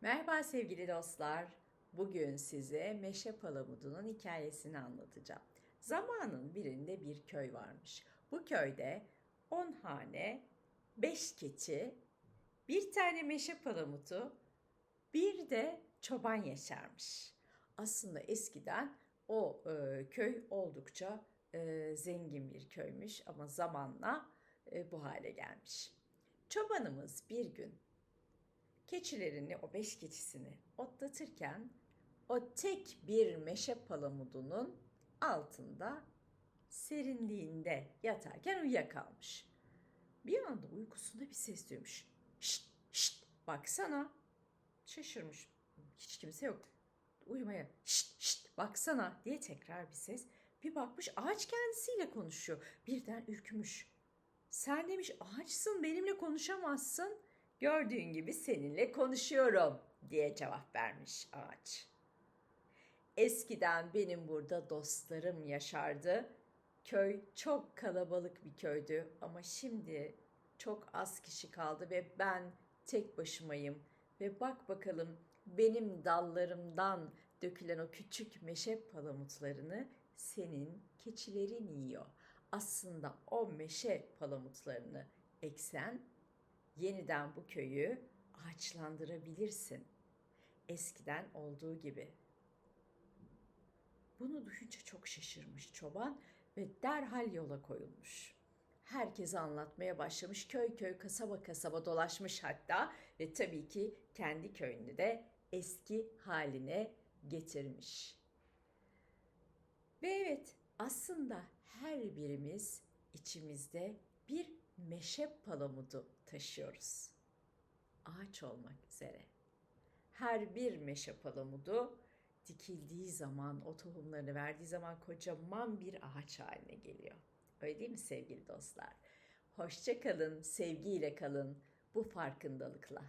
Merhaba sevgili dostlar. Bugün size Meşe Palamudunun hikayesini anlatacağım. Zamanın birinde bir köy varmış. Bu köyde 10 hane, 5 keçi, bir tane meşe palamutu, bir de çoban yaşarmış. Aslında eskiden o e, köy oldukça e, zengin bir köymüş ama zamanla e, bu hale gelmiş. Çobanımız bir gün keçilerini, o beş keçisini otlatırken o tek bir meşe palamudunun altında serinliğinde yatarken uyuyakalmış. Bir anda uykusunda bir ses duymuş. Şşt şşt baksana. Şaşırmış. Hiç kimse yok. Uyumaya şşt şşt baksana diye tekrar bir ses. Bir bakmış ağaç kendisiyle konuşuyor. Birden ürkmüş. Sen demiş ağaçsın benimle konuşamazsın. Gördüğün gibi seninle konuşuyorum diye cevap vermiş ağaç. Eskiden benim burada dostlarım yaşardı. Köy çok kalabalık bir köydü ama şimdi çok az kişi kaldı ve ben tek başımayım. Ve bak bakalım benim dallarımdan dökülen o küçük meşe palamutlarını senin keçilerin yiyor. Aslında o meşe palamutlarını eksen yeniden bu köyü ağaçlandırabilirsin. Eskiden olduğu gibi. Bunu duyunca çok şaşırmış çoban ve derhal yola koyulmuş. Herkese anlatmaya başlamış. Köy köy, kasaba kasaba dolaşmış hatta ve tabii ki kendi köyünü de eski haline getirmiş. Ve evet aslında her birimiz içimizde bir meşe palamudu taşıyoruz. Ağaç olmak üzere. Her bir meşe palamudu dikildiği zaman, o tohumlarını verdiği zaman kocaman bir ağaç haline geliyor. Öyle değil mi sevgili dostlar? Hoşça kalın, sevgiyle kalın bu farkındalıkla.